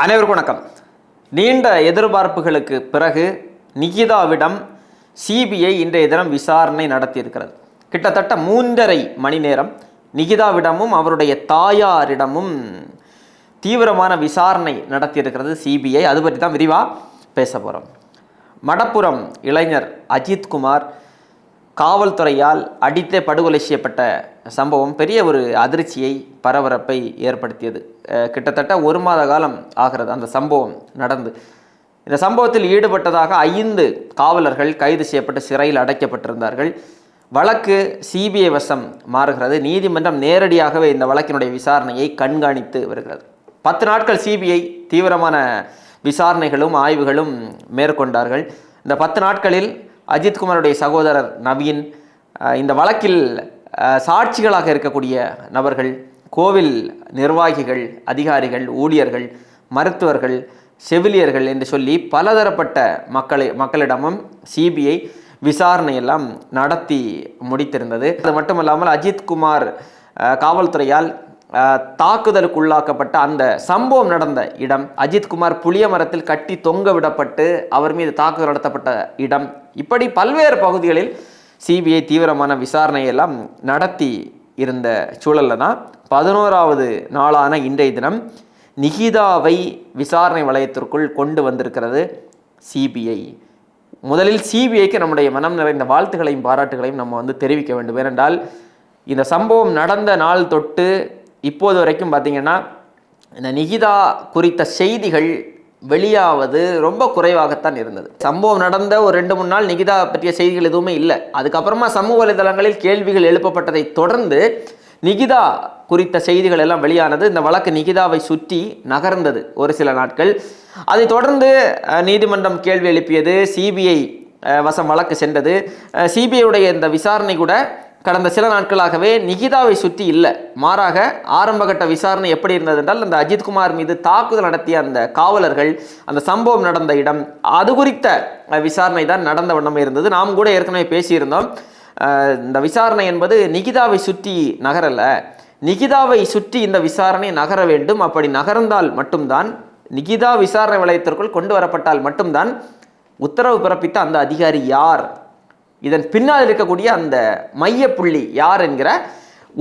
அனைவருக்கும் வணக்கம். நீண்ட எதிர்பார்ப்புகளுக்கு பிறகு நிகிதாவிடம் சிபிஐ இன்றைய தினம் விசாரணை நடத்தியிருக்கிறது. கிட்டத்தட்ட மூன்றரை மணி நேரம் நிகிதாவிடமும் அவருடைய தாயாரிடமும் தீவிரமான விசாரணை நடத்தியிருக்கிறது சிபிஐ. அது பற்றி தான் விரிவாக பேச போகிறோம் மடப்புறம் இளைஞர் அஜித்குமார் காவல்துறையால் அடித்தே படுகொலை செய்யப்பட்ட சம்பவம் பெரிய ஒரு அதிர்ச்சியை பரபரப்பை ஏற்படுத்தியது. கிட்டத்தட்ட ஒரு மாத காலம் ஆகிறது அந்த சம்பவம் நடந்து. இந்த சம்பவத்தில் ஈடுபட்டதாக ஐந்து காவலர்கள் கைது செய்யப்பட்டு சிறையில் அடைக்கப்பட்டிருந்தார்கள். வழக்கு சிபிஐ வசம் மாறுகிறது. நீதிமன்றம் நேரடியாகவே இந்த வழக்கினுடைய விசாரணையை கண்காணித்து வருகிறது. பத்து நாட்கள் சிபிஐ தீவிரமான விசாரணைகளும் ஆய்வுகளும் மேற்கொண்டார்கள். இந்த பத்து நாட்களில் அஜித்குமாருடைய சகோதரர் நவீன் இந்த வழக்கில் சாட்சிகளாக இருக்கக்கூடிய நபர்கள் கோவில் நிர்வாகிகள் அதிகாரிகள் ஊழியர்கள் மருத்துவர்கள் செவிலியர்கள் என்று சொல்லி பலதரப்பட்ட மக்களை மக்களிடமும் சிபிஐ விசாரணையெல்லாம் நடத்தி முடித்திருந்தது. அது மட்டுமல்லாமல் அஜித்குமார் காவல்துறையால் தாக்குதலுக்குள்ளாக்கப்பட்ட அந்த சம்பவம் நடந்த இடம் அஜித்குமார் புளிய மரத்தில் கட்டி தொங்க விடப்பட்டு அவர் மீது தாக்குதல் நடத்தப்பட்ட இடம். இப்படி பல்வேறு பகுதிகளில் சிபிஐ தீவிரமான விசாரணையெல்லாம் நடத்தி இருந்த சூழல்ல தான் பதினோராவது நாளான இன்றைய தினம் நிகிதாவை விசாரணை வளையத்திற்குள் கொண்டு வந்திருக்கிறது சிபிஐ. முதலில் சிபிஐக்கு நம்முடைய மனம் நிறைந்த வாழ்த்துக்களையும் பாராட்டுகளையும் நம்ம வந்து தெரிவிக்க வேண்டும். ஏனென்றால் இந்த சம்பவம் நடந்த நாள் தொட்டு இப்போது வரைக்கும் பார்த்தீங்கன்னா இந்த நிகிதா குறித்த செய்திகள் வெளியாவது ரொம்ப குறைவாகத்தான் இருந்தது. சம்பவம் நடந்த ஒரு ரெண்டு மூணு நாள் நிகிதா பற்றிய செய்திகள் எதுவுமே இல்லை. அதுக்கப்புறமா சமூக வலைதளங்களில் கேள்விகள் எழுப்பப்பட்டதை தொடர்ந்து நிகிதா குறித்த செய்திகள் எல்லாம் வெளியானது. இந்த வழக்கு நிகிதாவை சுற்றி நகர்ந்தது ஒரு சில நாட்கள். அதை தொடர்ந்து நீதிமன்றம் கேள்வி எழுப்பியது. சிபிஐ வசம் வழக்கு சென்றது. சிபிஐ உடைய இந்த விசாரணை கூட கடந்த சில நாட்களாகவே நிகிதாவை சுற்றி இல்லை. மாறாக ஆரம்பகட்ட விசாரணை எப்படி இருந்தது என்றால் அந்த அஜித்குமார் மீது தாக்குதல் நடத்திய அந்த காவலர்கள் அந்த சம்பவம் நடந்த இடம் அது குறித்த விசாரணை தான் நடந்த வண்ணம் இருந்தது. நாம் கூட ஏற்கனவே பேசியிருந்தோம். இந்த விசாரணை என்பது நிகிதாவை சுற்றி நகரலை நிகிதாவை சுற்றி இந்த விசாரணை நகர வேண்டும். அப்படி நகர்ந்தால் மட்டும்தான் நிகிதா விசாரணை வளையத்திற்குள் கொண்டு வரப்பட்டால் மட்டும்தான் உத்தரவு பிறப்பித்த அந்த அதிகாரி யார்? இதன் பின்னால் இருக்கக்கூடிய அந்த மையப்புள்ளி யார் என்கிற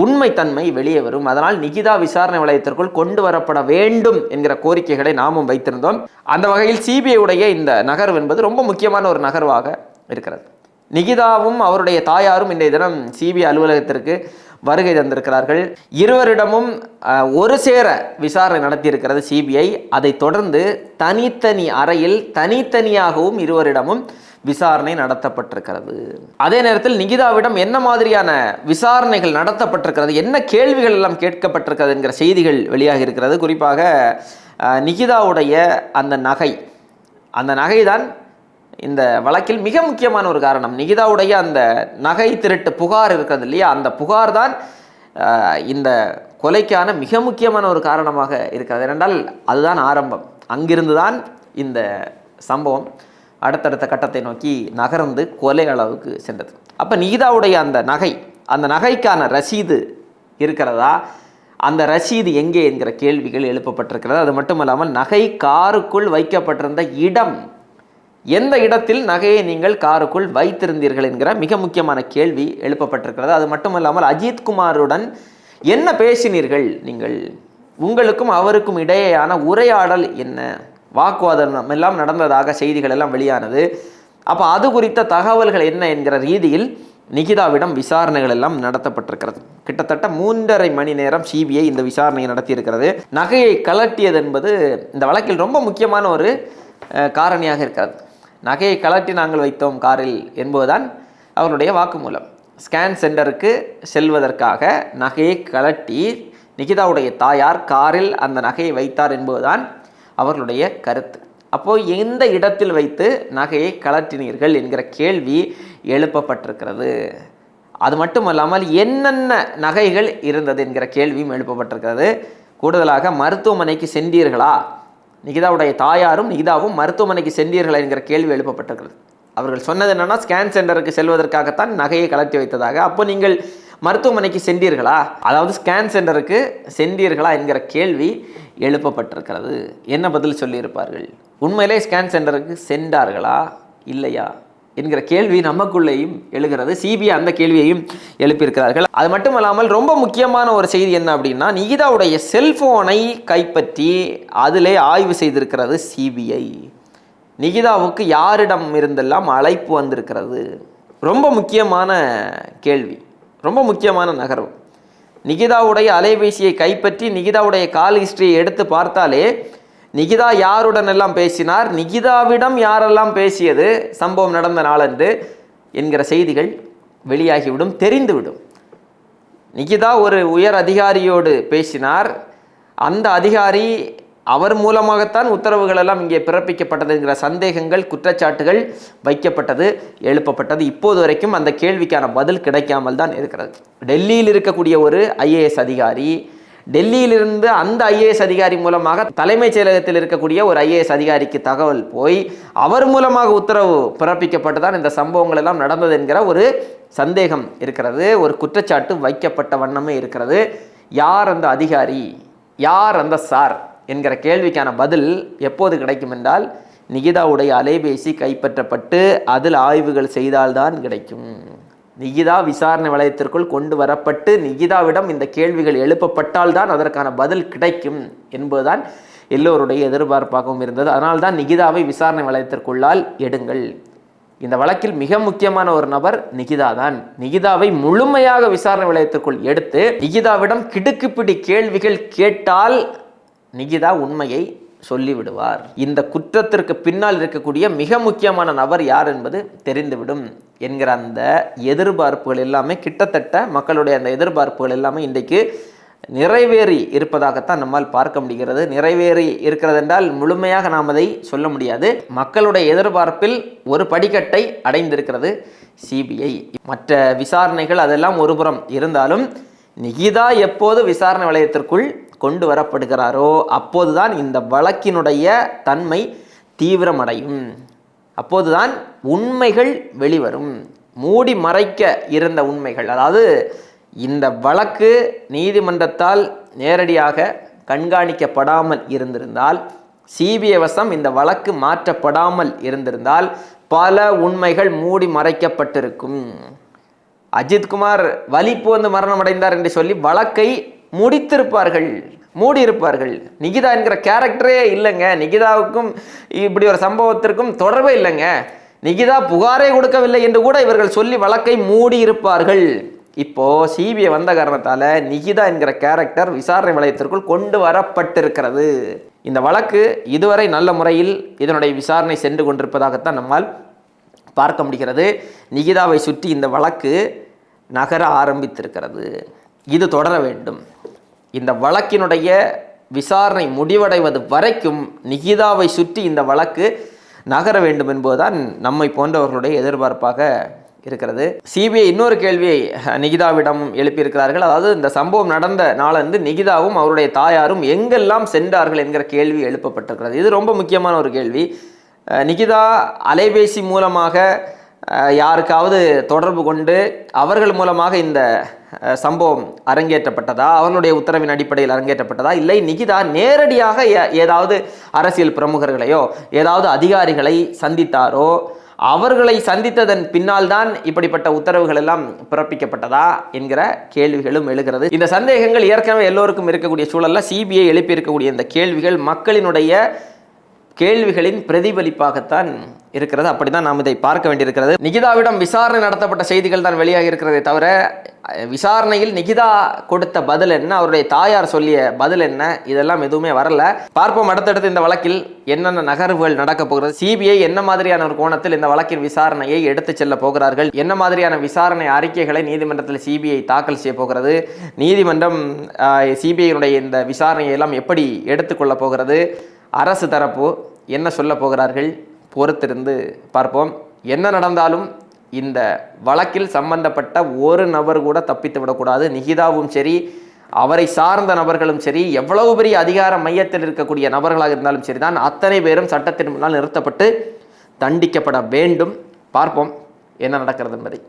உண்மைத்தன்மை வெளியே வரும். அதனால் நிகிதா விசாரணை வளையத்திற்குள் கொண்டு வரப்பட வேண்டும் என்கிற கோரிக்கைகளை நாமும் வைத்திருந்தோம். அந்த வகையில் சிபிஐ உடைய இந்த நகர்வு என்பது ரொம்ப முக்கியமான ஒரு நகர்வாக இருக்கிறது. நிகிதாவும் அவருடைய தாயாரும் இன்றைய தினம் சிபிஐ அலுவலகத்திற்கு வருகை தந்திருக்கிறார்கள். இருவரிடமும் ஒரு சேர விசாரணை நடத்தியிருக்கிறது சிபிஐ அதைத் தொடர்ந்து தனித்தனி அறையில் தனித்தனியாகவும் இருவரிடமும் விசாரணை நடத்தப்பட்டிருக்கிறது. அதே நேரத்தில் நிகிதாவிடம் என்ன மாதிரியான விசாரணைகள் நடத்தப்பட்டிருக்கிறது என்ன கேள்விகள் எல்லாம் கேட்கப்பட்டிருக்கிறது என்கிற செய்திகள் வெளியாகி இருக்கிறது. குறிப்பாக நிகிதாவுடைய அந்த நகை. அந்த நகைதான் இந்த வழக்கில் மிக முக்கியமான ஒரு காரணம். நிகிதாவுடைய அந்த நகை திருட்டு புகார் இருக்கிறது இல்லையா? அந்த புகார் தான் இந்த கொலைக்கான மிக முக்கியமான ஒரு காரணமாக இருக்கிறது. ஏனென்றால் அதுதான் ஆரம்பம். அங்கிருந்து தான் இந்த சம்பவம். அடுத்தடுத்த கட்டத்தை நோக்கி நகர்ந்து கொலை அளவுக்கு சென்றது. அப்போ நீதாவுடைய அந்த நகை அந்த நகைக்கான ரசீது இருக்கிறதா? அந்த ரசீது எங்கே என்கிற கேள்விகள் எழுப்பப்பட்டிருக்கிறது? அது மட்டுமல்லாமல் நகை காருக்குள் வைக்கப்பட்டிருந்த இடம் எந்த இடத்தில் நகையை நீங்கள் காருக்குள் வைத்திருந்தீர்கள் என்கிற மிக முக்கியமான கேள்வி எழுப்பப்பட்டிருக்கிறது. அது மட்டுமல்லாமல் இல்லாமல் குமாருடன் என்ன பேசினீர்கள் நீங்கள்? உங்களுக்கும் அவருக்கும் இடையேயான உரையாடல் என்ன? வாக்குவாதம் எல்லாம் நடந்ததாக செய்திகள் எல்லாம் வெளியானது. அப்போ அது குறித்த தகவல்கள் என்ன என்கிற ரீதியில் நிகிதாவிடம் விசாரணைகள் எல்லாம் நடத்தப்பட்டிருக்கிறது. கிட்டத்தட்ட மூன்றரை மணி நேரம் சிபிஐ இந்த விசாரணையை நடத்தியிருக்கிறது. நகையை கலட்டியது என்பது இந்த வழக்கில் ரொம்ப முக்கியமான ஒரு காரணியாக இருக்கிறது. நகையை கலட்டி நாங்கள் வைத்தோம் காரில் என்பதுதான் அவருடைய வாக்குமூலம். ஸ்கேன் சென்டருக்கு செல்வதற்காக நகையை கலட்டி நிகிதாவுடைய தாயார் காரில் அந்த நகையை வைத்தார் என்பதுதான் அவர்களுடைய கருத்து. அப்போது எந்த இடத்தில் வைத்து நகையை கலற்றினீர்கள் என்கிற கேள்வி எழுப்பப்பட்டிருக்கிறது. அது மட்டுமல்லாமல் என்னென்ன நகைகள் இருந்தது என்கிற கேள்வியும் எழுப்பப்பட்டிருக்கிறது. கூடுதலாக மருத்துவமனைக்கு சென்றீர்களா? நிகிதாவுடைய தாயாரும் நிகிதாவும் மருத்துவமனைக்கு சென்றீர்களா என்கிற கேள்வி எழுப்பப்பட்டிருக்கிறது. அவர்கள் சொன்னது என்னென்னா ஸ்கேன் சென்டருக்கு செல்வதற்காகத்தான் நகையை கலட்டி வைத்ததாக. அப்போ நீங்கள் மருத்துவமனைக்கு சென்றீர்களா? அதாவது ஸ்கேன் சென்டருக்கு சென்றீர்களா என்கிற கேள்வி எழுப்பப்பட்டிருக்கிறது. என்ன பதில் சொல்லியிருப்பார்கள்? உண்மையிலே ஸ்கேன் சென்டருக்கு சென்றார்களா? இல்லையா? என்கிற கேள்வி நமக்குள்ளேயும் எழுகிறது. சிபிஐ அந்த கேள்வியையும் எழுப்பியிருக்கிறார்கள். அது மட்டும் இல்லாமல் ரொம்ப முக்கியமான ஒரு செய்தி என்ன அப்படின்னா நிகிதாவுடைய செல்போனை கைப்பற்றி அதிலே ஆய்வு செய்திருக்கிறது சிபிஐ நிகிதாவுக்கு யாரிடம் இருந்தெல்லாம் அழைப்பு வந்திருக்கிறது? ரொம்ப முக்கியமான கேள்வி. ரொம்ப முக்கியமான நகர்வு. நிகிதாவுடைய அலைபேசியை கைப்பற்றி நிகிதாவுடைய கால் ஹிஸ்டரியை எடுத்து பார்த்தாலே நிகிதா யாருடன் எல்லாம் பேசினார் நிகிதாவிடம் யாரெல்லாம் பேசியது சம்பவம் நடந்த நாளன்று என்கிற செய்திகள் வெளியாகிவிடும் தெரிந்துவிடும். நிகிதா ஒரு உயர் அதிகாரியோடு பேசினார். அந்த அதிகாரி அவர் மூலமாகத்தான் உத்தரவுகள் எல்லாம் இங்கே பிறப்பிக்கப்பட்டதுங்கிற சந்தேகங்கள் குற்றச்சாட்டுகள் வைக்கப்பட்டது எழுப்பப்பட்டது. இப்போது வரைக்கும் அந்த கேள்விக்கான பதில் கிடைக்காமல் தான் இருக்கிறது. டெல்லியில் இருக்கக்கூடிய ஒரு ஐஏஎஸ் அதிகாரி டெல்லியிலிருந்து அந்த ஐஏஎஸ் அதிகாரி மூலமாக தலைமைச் செயலகத்தில் இருக்கக்கூடிய ஒரு ஐஏஎஸ் அதிகாரிக்கு தகவல் போய் அவர் மூலமாக உத்தரவு பிறப்பிக்கப்பட்டு தான் இந்த சம்பவங்கள் எல்லாம் நடந்தது என்கிற ஒரு சந்தேகம் இருக்கிறது. ஒரு குற்றச்சாட்டு வைக்கப்பட்ட வண்ணமே இருக்கிறது. யார் அந்த அதிகாரி? யார் அந்த சார்? என்கிற கேள்விக்கான பதில் எப்போது கிடைக்கும் என்றால் நிகிதாவுடைய அலைபேசி கைப்பற்றப்பட்டு அதில் ஆய்வுகள் செய்தால்தான் கிடைக்கும். நிகிதா விசாரணை வளையத்திற்குள் கொண்டு வரப்பட்டு நிகிதாவிடம் இந்த கேள்விகள் எழுப்பப்பட்டால் தான் அதற்கான பதில் கிடைக்கும் என்பதுதான் எல்லோருடைய எதிர்பார்ப்பாகவும் இருந்தது. அதனால்தான் நிகிதாவை விசாரணை வளையத்திற்குள்ளால் எடுங்கள். இந்த வழக்கில் மிக முக்கியமான ஒரு நபர் நிகிதா தான் நிகிதாவை முழுமையாக விசாரணை வளையத்திற்குள் எடுத்து நிகிதாவிடம் கிடுக்குப்பிடி கேள்விகள் கேட்டால் நிகிதா உண்மையை சொல்லிவிடுவார். இந்த குற்றத்திற்கு பின்னால் இருக்கக்கூடிய மிக முக்கியமான நபர் யார் என்பது தெரிந்துவிடும் என்கிற அந்த எதிர்பார்ப்புகள் எல்லாமே கிட்டத்தட்ட மக்களுடைய அந்த எதிர்பார்ப்புகள் எல்லாமே இன்றைக்கு நிறைவேறி இருப்பதாகத்தான் நம்மால் பார்க்க முடிகிறது. நிறைவேறி இருக்கிறது என்றால் முழுமையாக நாம் அதை சொல்ல முடியாது. மக்களுடைய எதிர்பார்ப்பில் ஒரு படிக்கட்டை அடைந்திருக்கிறது சிபிஐ. மற்ற விசாரணைகள் அதெல்லாம் ஒருபுறம் இருந்தாலும் நிகிதா எப்போது விசாரணை வளையத்திற்குள் கொண்டு வரப்படுகிறாரோ அப்போதுதான் இந்த வழக்கினுடைய தன்மை தீவிரமடையும். அப்போதுதான் உண்மைகள் வெளிவரும். மூடி மறைக்க இருந்த உண்மைகள். அதாவது இந்த வழக்கு நீதிமன்றத்தால் நேரடியாக கண்காணிக்கப்படாமல் இருந்திருந்தால் சிபிஐ வசம் இந்த வழக்கு மாற்றப்படாமல் இருந்திருந்தால் பல உண்மைகள் மூடி மறைக்கப்பட்டிருக்கும். அஜித்குமார் வலிப்பு வந்து மரணம் அடைந்தார் என்று சொல்லி வழக்கை முடித்திருப்பார்கள் மூடி இருப்பார்கள் நிகிதா என்கிற கேரக்டரே இல்லைங்க. நிகிதாவுக்கும் இப்படி ஒரு சம்பவத்திற்கும் தொடர்பே இல்லைங்க. நிகிதா புகாரே கொடுக்கவில்லை என்று கூட இவர்கள் சொல்லி வழக்கை மூடி இருப்பார்கள் இப்போ சிபிஐ வந்த காரணத்தால நிகிதா என்கிற கேரக்டர் விசாரணை வளையத்திற்குள் கொண்டு வரப்பட்டிருக்கிறது. இந்த வழக்கு இதுவரை நல்ல முறையில் இதனுடைய விசாரணை சென்று கொண்டிருப்பதாகத்தான் நம்மால் பார்க்க முடிகிறது. நிகிதாவை சுற்றி இந்த வழக்கு நகர ஆரம்பித்திருக்கிறது. இது தொடர வேண்டும். இந்த வழக்கினுடைய விசாரணை முடிவடைவது வரைக்கும் நிகிதாவை சுற்றி இந்த வழக்கு நகர வேண்டும் என்பதுதான் நம்மை போன்றவர்களுடைய எதிர்பார்ப்பாக இருக்கிறது. சிபிஐ இன்னொரு கேள்வியை நிகிதாவிடம் எழுப்பியிருக்கிறார்கள். அதாவது இந்த சம்பவம் நடந்த நாளந்து நிகிதாவும் அவருடைய தாயாரும் எங்கெல்லாம் சென்றார்கள் என்கிற கேள்வி எழுப்பப்பட்டிருக்கிறது. இது ரொம்ப முக்கியமான ஒரு கேள்வி. நிகிதா அலைபேசி மூலமாக யாருக்காவது தொடர்பு கொண்டு அவர்கள் மூலமாக இந்த சம்பவம் அரங்கேற்றப்பட்டதா? அவர்களுடைய உத்தரவின் அடிப்படையில் அரங்கேற்றப்பட்டதா? இல்லை நிகிதா நேரடியாக ஏ- ஏதாவது அரசியல் பிரமுகர்களையோ ஏதாவது அதிகாரிகளை சந்தித்தாரோ? அவர்களை சந்தித்ததன் பின்னால் தான் இப்படிப்பட்ட உத்தரவுகள் எல்லாம் பிறப்பிக்கப்பட்டதா என்கிற கேள்விகளும் எழுகிறது. இந்த சந்தேகங்கள் ஏற்கனவே எல்லோருக்கும் இருக்கக்கூடிய சூழலில் சிபிஐ எழுப்பியிருக்கக்கூடிய இந்த கேள்விகள் மக்களினுடைய கேள்விகளின் பிரதிபலிப்பாகத்தான் இருக்கிறது. அப்படிதான் நாம் இதை பார்க்க வேண்டியிருக்கிறது. நிகிதாவிடம் விசாரணை நடத்தப்பட்ட செய்திகள் தான் வெளியாகி இருக்கிறதே தவிர விசாரணையில் நிகிதா கொடுத்த பதில் என்ன அவருடைய தாயார் சொல்லிய பதில் என்ன இதெல்லாம் எதுவுமே வரல. பார்ப்போம் அடுத்தடுத்து இந்த வழக்கில் என்னென்ன நகர்வுகள் நடக்கப் போகிறது. சிபிஐ என்ன மாதிரியான ஒரு கோணத்தில் இந்த வழக்கின் விசாரணையை எடுத்துச் செல்ல போகிறார்கள்? என்ன மாதிரியான விசாரணை அறிக்கைகளை நீதிமன்றத்தில் சிபிஐ தாக்கல் செய்ய போகிறது? நீதிமன்றம் சிபிஐனுடைய இந்த விசாரணையை எல்லாம் எப்படி எடுத்துக்கொள்ள போகிறது? அரசு தரப்பு என்ன சொல்ல போகிறார்கள்? பொறுத்திருந்து பார்ப்போம். என்ன நடந்தாலும் இந்த வழக்கில் சம்பந்தப்பட்ட ஒரு நபர் கூட தப்பித்து விடக்கூடாது. நிகிதாவும் சரி அவரை சார்ந்த நபர்களும் சரி எவ்வளவு பெரிய அதிகார மையத்தில் இருக்கக்கூடிய நபர்களாக இருந்தாலும் சரிதான் அத்தனை பேரும் சட்டத்தின் முன்னால் நிறுத்தப்பட்டு தண்டிக்கப்பட வேண்டும். பார்ப்போம் என்ன நடக்கிறது என்பதை.